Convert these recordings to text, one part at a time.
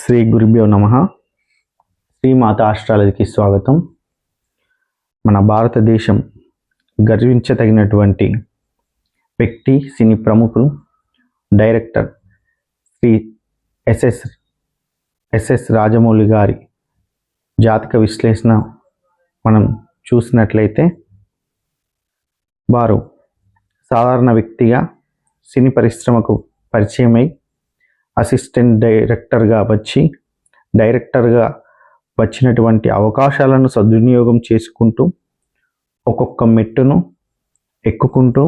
శ్రీ గురుభ్యో నమ. శ్రీ మాత ఆస్ట్రాలజీకి స్వాగతం. మన భారతదేశం గర్వించదగినటువంటి వ్యక్తి సినీ ప్రముఖులు director Shri S S S S Rajamouli గారి జాతక విశ్లేషణ మనం చూసినట్లయితే వారు సాధారణ వ్యక్తిగా సినీ పరిశ్రమకు పరిచయమై అసిస్టెంట్ డైరెక్టర్గా వచ్చి డైరెక్టర్గా వచ్చినటువంటి అవకాశాలను సద్వినియోగం చేసుకుంటూ ఒక్కొక్క మెట్టును ఎక్కుకుంటూ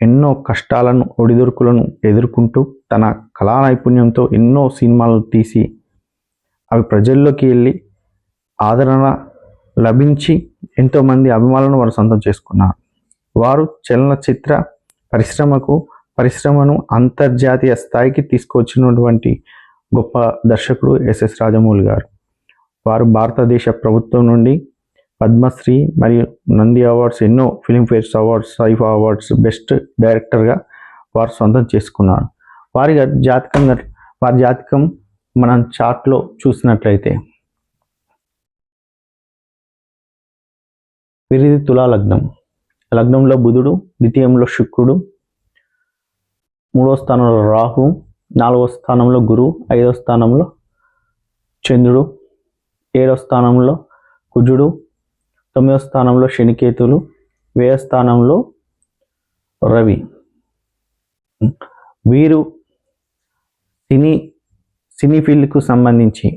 ఎన్నో కష్టాలను ఒడిదుడుకులను ఎదుర్కొంటూ తన కళా నైపుణ్యంతో ఎన్నో సినిమాలు తీసి అవి ప్రజల్లోకి వెళ్ళి ఆదరణ లభించి ఎంతోమంది అభిమానులను వారు సొంతం చేసుకున్నారు. వారు చలనచిత్ర పరిశ్రమకు పరిశ్రమను అంతర్జాతీయ స్థాయికి తీసుకొచ్చినటువంటి గొప్ప దర్శకుడు ఎస్ఎస్ రాజమౌళి గారు. వారు భారతదేశ ప్రభుత్వం నుండి పద్మశ్రీ మరియు నంది అవార్డ్స్ ఎన్నో ఫిలింఫేర్స్ అవార్డ్స్ సైఫా అవార్డ్స్ బెస్ట్ డైరెక్టర్గా వారు సొంతం చేసుకున్నారు. వారి జాతకం వారి జాతకం మనం చార్ట్లో చూసినట్లయితే వీరిది తులా లగ్నం లగ్నంలో బుధుడు ద్వితీయంలో శుక్రుడు మూడో స్థానంలో రాహు నాలుగో స్థానంలో గురు ఐదవ స్థానంలో చంద్రుడు ఏడవ స్థానంలో కుజుడు తొమ్మిదవ స్థానంలో శనికేతులు వ్యయ స్థానంలో రవి. వీరు సినీ సినీ ఫీల్డ్కు సంబంధించి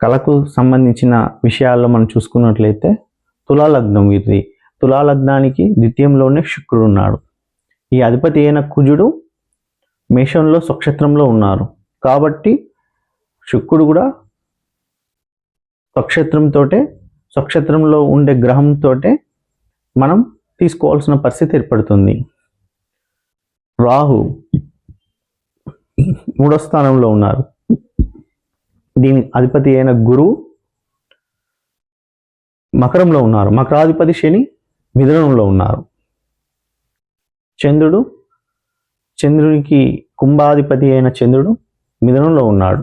కళకు సంబంధించిన విషయాల్లో మనం చూసుకున్నట్లయితే తులాలగ్నం వీరిది. తులాలగ్నానికి ద్వితీయంలోనే శుక్రుడు ఉన్నాడు. ఈ అధిపతి అయిన కుజుడు మేషంలో స్వక్షేత్రంలో ఉన్నారు. కాబట్టి శుక్రుడు కూడా స్వక్షేత్రంతో స్వక్షేత్రంలో ఉండే గ్రహంతో మనం తీసుకోవాల్సిన పరిస్థితి ఏర్పడుతుంది. రాహు మూడో స్థానంలో ఉన్నారు. దీని అధిపతి అయిన గురువు మకరంలో ఉన్నారు. మకరాధిపతి శని మిథునంలో ఉన్నారు. చంద్రుడు చంద్రునికి కుంభాధిపతి అయిన చంద్రుడు మిథునంలో ఉన్నాడు.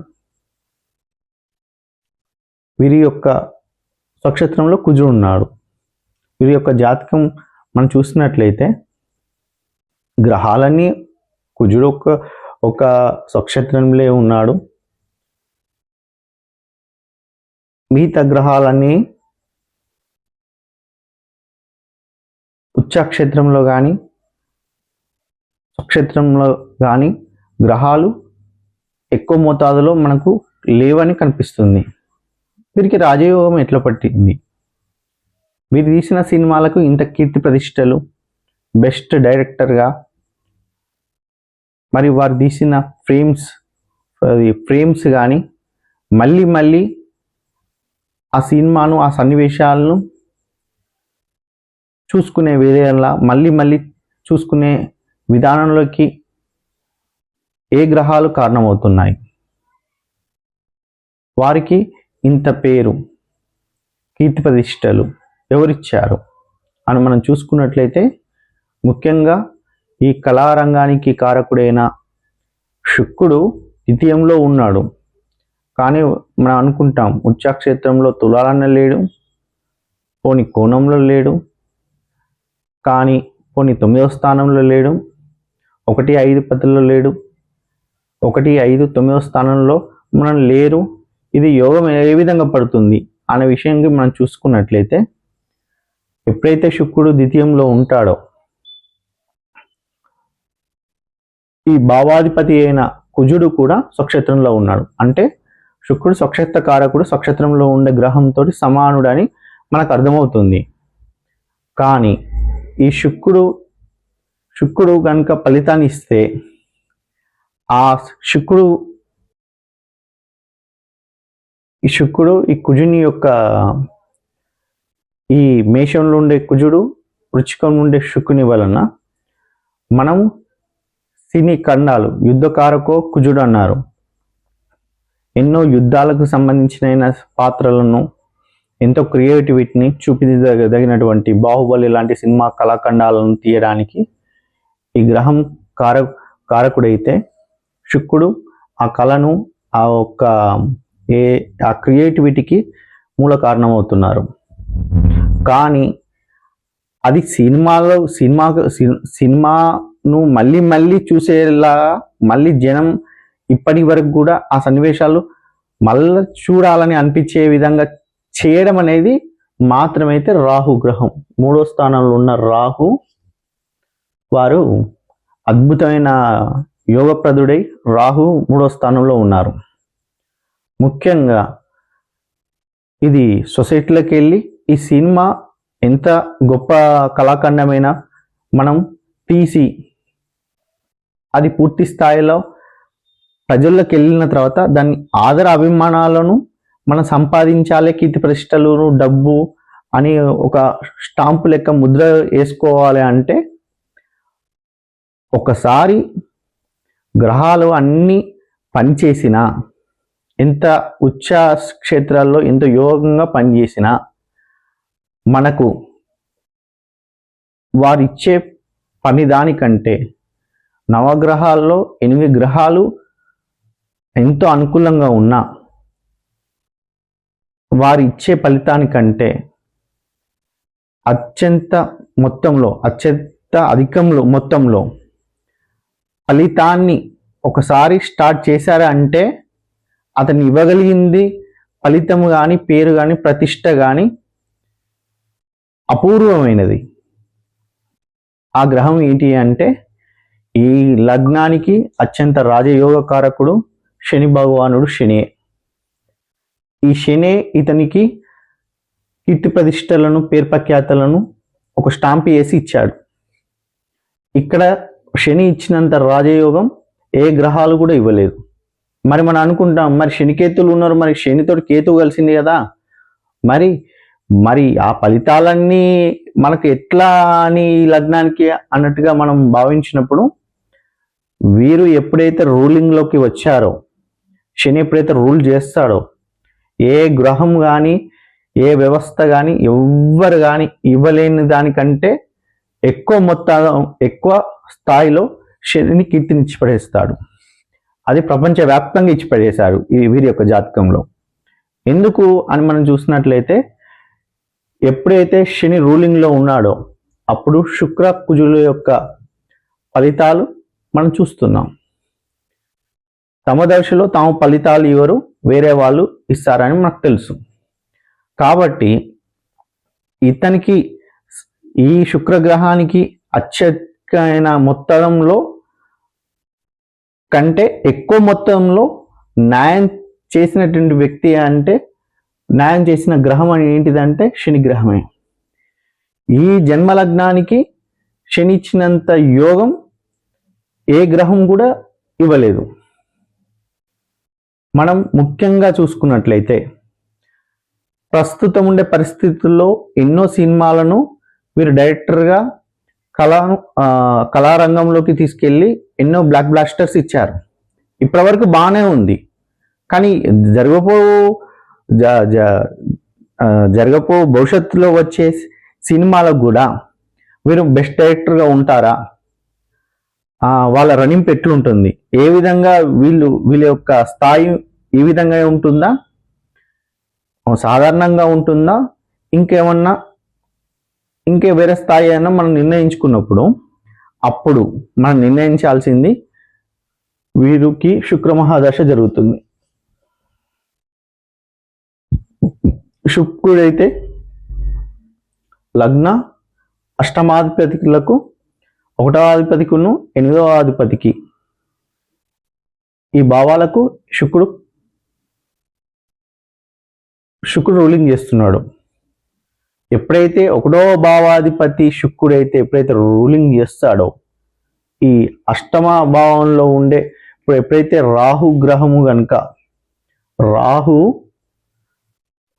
వీరి యొక్క స్వక్షేత్రంలో కుజుడు ఉన్నాడు. వీరి యొక్క జాతకం మనం చూసినట్లయితే గ్రహాలన్నీ కుజుడు ఒక ఒక స్వక్షేత్రంలో ఉన్నాడు. మిగతా గ్రహాలన్నీ ఉచ్చాక్షేత్రంలో కానీ నక్షత్రంలో కానీ గ్రహాలు ఎక్కువ మోతాదులో మనకు లేవని కనిపిస్తుంది. వీరికి రాజయోగం ఎట్లా పట్టింది? వీరు తీసిన సినిమాలకు ఇంత కీర్తి ప్రతిష్టలు బెస్ట్ డైరెక్టర్గా మరి వారు తీసిన ఫ్రేమ్స్ ఫ్రేమ్స్ కానీ మళ్ళీ మళ్ళీ ఆ సినిమాను ఆ సన్నివేశాలను చూసుకునే విధంగా మళ్ళీ మళ్ళీ చూసుకునే విధానంలోకి ఏ గ్రహాలు కారణమవుతున్నాయి? వారికి ఇంత పేరు కీర్తి ప్రతిష్టలు ఎవరిచ్చారు? అని మనం చూసుకున్నట్లయితే ముఖ్యంగా ఈ కళారంగానికి కారకుడైన శుక్రుడు ద్వితీయంలో ఉన్నాడు. కానీ మనం అనుకుంటాం ఉచ్చాక్షేత్రంలో తులాలన్న లేడు పోని కోణంలో లేడు కానీ పోని తొమ్మిదవ స్థానంలో లేడు ఒకటి ఐదు పదిలో లేడు. ఒకటి ఐదు తొమ్మిదవ స్థానంలో మనం లేరు. ఇది యోగం ఏ విధంగా పడుతుంది అనే విషయంకి మనం చూసుకున్నట్లయితే ఎప్పుడైతే శుక్రుడు ద్వితీయంలో ఉంటాడో ఈ భావాధిపతి అయిన కుజుడు కూడా స్వక్షేత్రంలో ఉన్నాడు. అంటే శుక్రుడు స్వక్షేత్ర కారకుడు స్వక్షేత్రంలో ఉండే గ్రహంతో సమానుడని మనకు అర్థమవుతుంది. కానీ ఈ శుక్రుడు శుక్రుడు కనుక ఫలితాన్ని ఇస్తే ఆ శుక్రుడు ఈ శుక్రుడు ఈ కుజుని యొక్క ఈ మేషంలో ఉండే కుజుడు వృచ్చికం ఉండే శుక్రుని వలన మనం సినీ ఖండాలు యుద్ధకారకో కుజుడు అన్నారు. ఎన్నో యుద్ధాలకు సంబంధించిన పాత్రలను ఎంతో క్రియేటివిటీని చూపించదగినటువంటి బాహుబలి లాంటి సినిమా కళాఖండాలను తీయడానికి ఈ గ్రహం కార కారకుడైతే శుక్రుడు ఆ కళను ఆ ఒక్క ఏ ఆ క్రియేటివిటీకి మూల కారణమవుతున్నారు. కానీ అది సినిమాలో సినిమా సినిమాను మళ్ళీ మళ్ళీ చూసేలాగా మళ్ళీ జనం ఇప్పటి వరకు కూడా ఆ సన్నివేశాలు మళ్ళీ చూడాలని అనిపించే విధంగా చేయడం అనేది మాత్రమైతే రాహు గ్రహం. మూడో స్థానంలో ఉన్న రాహు వారు అద్భుతమైన యోగప్రదుడై రాహు మూడో స్థానంలో ఉన్నారు. ముఖ్యంగా ఇది సొసైటీలోకి వెళ్ళి ఈ సినిమా ఎంత గొప్ప కళాఖండమైన మనం తీసి అది పూర్తి స్థాయిలో ప్రజల్లోకి వెళ్ళిన తర్వాత దాని ఆదర అభిమానాలను మనం సంపాదించాలి కీర్తి ప్రతిష్టలు డబ్బు అని ఒక స్టాంపు లెక్క ముద్ర వేసుకోవాలి అంటే ఒకసారి గ్రహాలు అన్నీ పనిచేసిన ఎంత ఉచ్చ క్షేత్రాల్లో ఎంత యోగంగా పనిచేసినా మనకు వారిచ్చే పని దానికంటే నవగ్రహాల్లో ఎనిమిది గ్రహాలు ఎంతో అనుకూలంగా ఉన్నా వారు ఇచ్చే ఫలితానికంటే అత్యంత మొత్తంలో అత్యంత అధికంలో మొత్తంలో ఫలితాన్ని ఒకసారి స్టార్ట్ చేశారా అంటే అతను ఇవ్వగలిగింది ఫలితం కానీ పేరు కానీ ప్రతిష్ట కానీ అపూర్వమైనది. ఆ గ్రహం ఏంటి అంటే ఈ లగ్నానికి అత్యంత రాజయోగ కారకుడు శని భగవానుడు శనే. ఈ శనే ఇతనికి కీర్తి ప్రతిష్టలను పేర్పఖ్యాతలను ఒక స్టాంప్ వేసి ఇచ్చాడు. ఇక్కడ శని ఇచ్చినంత రాజయోగం ఏ గ్రహాలు కూడా ఇవ్వలేదు. మరి మనం అనుకుంటాం మరి శనికేతులు ఉన్నారు మరి శనితో కేతువు కలిసింది కదా. మరి మరి ఆ ఫలితాలన్నీ మనకు ఎట్లా అని లగ్నానికి అన్నట్టుగా మనం భావించినప్పుడు వీరు ఎప్పుడైతే రూలింగ్లోకి వచ్చారో శని ఎప్పుడైతే రూల్ చేస్తాడో ఏ గ్రహం కానీ ఏ వ్యవస్థ కానీ ఎవ్వరు కానీ ఇవ్వలేని దానికంటే ఎక్కువ మొత్తం ఎక్కువ స్థాయిలో శనిని కీర్తినిచ్చి పడేస్తాడు అది ప్రపంచవ్యాప్తంగా ఇచ్చి పడేశారు ఈ వీరి యొక్క జాతకంలో. ఎందుకు అని మనం చూసినట్లయితే ఎప్పుడైతే శని రూలింగ్లో ఉన్నాడో అప్పుడు శుక్ర కుజుల యొక్క ఫలితాలు మనం చూస్తున్నాం. తమ దశలో తాము ఫలితాలు ఇవ్వరు వేరే వాళ్ళు ఇస్తారని మనకు తెలుసు. కాబట్టి ఇతనికి ఈ శుక్రగ్రహానికి అత్యధికమైన మొత్తంలో కంటే ఎక్కువ మొత్తంలో న్యాయం చేసినటువంటి వ్యక్తి అంటే న్యాయం చేసిన గ్రహం అని ఏంటిదంటే శని గ్రహమే ఈ జన్మలగ్నానికి శని ఇచ్చినంత యోగం ఏ గ్రహం కూడా ఇవ్వలేదు. మనం ముఖ్యంగా చూసుకున్నట్లయితే ప్రస్తుతం ఉండే పరిస్థితుల్లో ఎన్నో సినిమాలను వీరు డైరెక్టర్గా కళా కళారంగంలోకి తీసుకెళ్ళి ఎన్నో బ్లాక్ బ్లాస్టర్స్ ఇచ్చారు. ఇప్పటివరకు బాగానే ఉంది. కానీ జరగపో జ జ జరగపో భవిష్యత్తులో వచ్చే సినిమాలకు కూడా వీరు బెస్ట్ డైరెక్టర్గా ఉంటారా? వాళ్ళ రన్నింగ్ పెట్లుంటుంది ఏ విధంగా వీళ్ళు వీళ్ళ యొక్క స్థాయి ఈ విధంగా ఉంటుందా? సాధారణంగా ఉంటుందా? ఇంకేమన్నా ఇంకే వేరే స్థాయి అయినా మనం నిర్ణయించుకున్నప్పుడు అప్పుడు మనం నిర్ణయించాల్సింది వీరికి శుక్రమహాదశ జరుగుతుంది. శుక్రుడైతే లగ్న అష్టమాధిపతికులకు ఒకటవ అధిపతికును ఎనిమిదవ అధిపతికి ఈ భావాలకు శుక్రుడు శుక్రుడు రూలింగ్ చేస్తున్నాడు. ఎప్పుడైతే ఒకటో భావాధిపతి శుక్రుడైతే ఎప్పుడైతే రూలింగ్ చేస్తాడో ఈ అష్టమ భావంలో ఉండే ఇప్పుడు ఎప్పుడైతే రాహు గ్రహము కనుక రాహు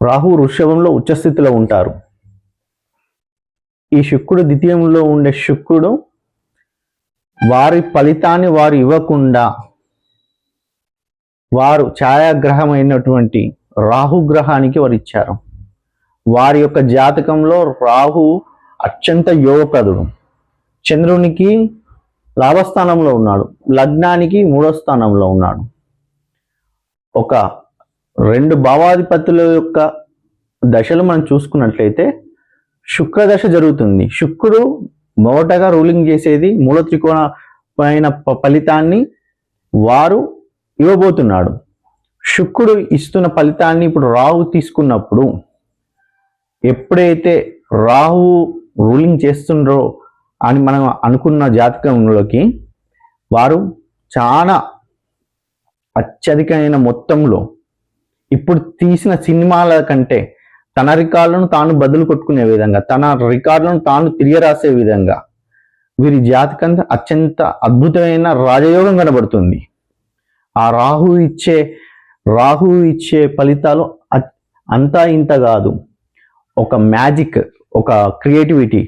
రాహు వృషభంలో ఉచ్చస్థితిలో ఉంటారు. ఈ శుక్రుడు ద్వితీయంలో ఉండే శుక్రుడు వారి ఫలితాన్ని వారు ఇవ్వకుండా వారు ఛాయాగ్రహమైనటువంటి రాహుగ్రహానికి వారు ఇచ్చారు. వారి యొక్క జాతకంలో రాహు అత్యంత యోగప్రదుడు. చంద్రునికి లాభస్థానంలో ఉన్నాడు. లగ్నానికి మూడో స్థానంలో ఉన్నాడు. ఒక రెండు భావాధిపతుల యొక్క దశలు మనం చూసుకున్నట్లయితే శుక్రదశ జరుగుతుంది. శుక్రుడు మొదటగా రూలింగ్ చేసేది మూల త్రికోణమైన ఫలితాన్ని వారు ఇవ్వబోతున్నాడు. శుక్రుడు ఇస్తున్న ఫలితాన్ని ఇప్పుడు రావు తీసుకున్నప్పుడు ఎప్పుడైతే రాహు రూలింగ్ చేస్తుండ్రో అని మనం అనుకున్న జాతకంలోకి వారు చాలా అత్యధికమైన మొత్తంలో ఇప్పుడు తీసిన సినిమాల కంటే తన రికార్డులను తాను బదులు కొట్టుకునే విధంగా తన రికార్డులను తాను తిరిగి రాసే విధంగా వీరి జాతకం అత్యంత అద్భుతమైన రాజయోగం కనబడుతుంది. ఆ రాహు ఇచ్చే రాహు ఇచ్చే ఫలితాలు అ- అంతా ఇంత కాదు. ఒక మ్యాజిక్ ఒక క్రియేటివిటీ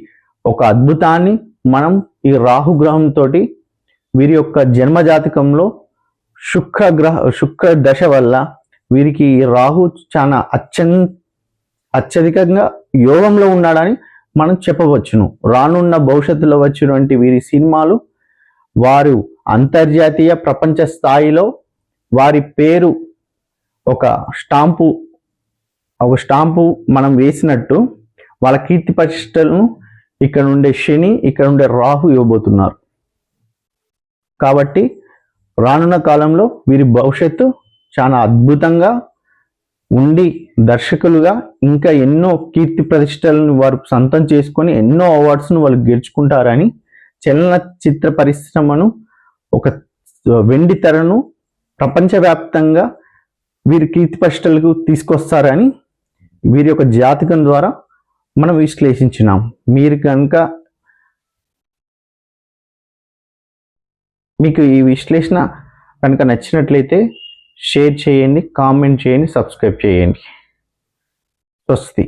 ఒక అద్భుతాన్ని మనం ఈ రాహుగ్రహంతో వీరి యొక్క జన్మ జాతకంలో శుక్ర గ్రహ శుక్ర దశ వల్ల వీరికి ఈ రాహు చాలా అత్యం అత్యధికంగా యోగంలో ఉన్నాడని మనం చెప్పవచ్చును. రానున్న భవిష్యత్తులో వచ్చినటువంటి వీరి సినిమాలు వారు అంతర్జాతీయ ప్రపంచ స్థాయిలో వారి పేరు ఒక స్టాంపు ఒక స్టాంపు మనం వేసినట్టు వాళ్ళ కీర్తి ప్రతిష్టలను ఇక్కడ ఉండే శని ఇక్కడ ఉండే రాహు ఇవ్వబోతున్నారు. కాబట్టి రానున్న కాలంలో వీరి భవిష్యత్తు చాలా అద్భుతంగా ఉండి దర్శకులుగా ఇంకా ఎన్నో కీర్తి ప్రతిష్టలను వారు సొంతం చేసుకొని ఎన్నో అవార్డ్స్ను వాళ్ళు గెలుచుకుంటారని చలనచిత్ర పరిశ్రమను ఒక వెండి తెరను ప్రపంచవ్యాప్తంగా వీరి కీర్తి ప్రతిష్టలకు తీసుకొస్తారని వీరి యొక్క జాతకం ద్వారా మనం విశ్లేషించినాం. మీరు కనుక మీకు ఈ విశ్లేషణ కనుక నచ్చినట్లయితే షేర్ చేయండి కామెంట్ చేయండి సబ్స్క్రైబ్ చేయండి. స్వస్తి.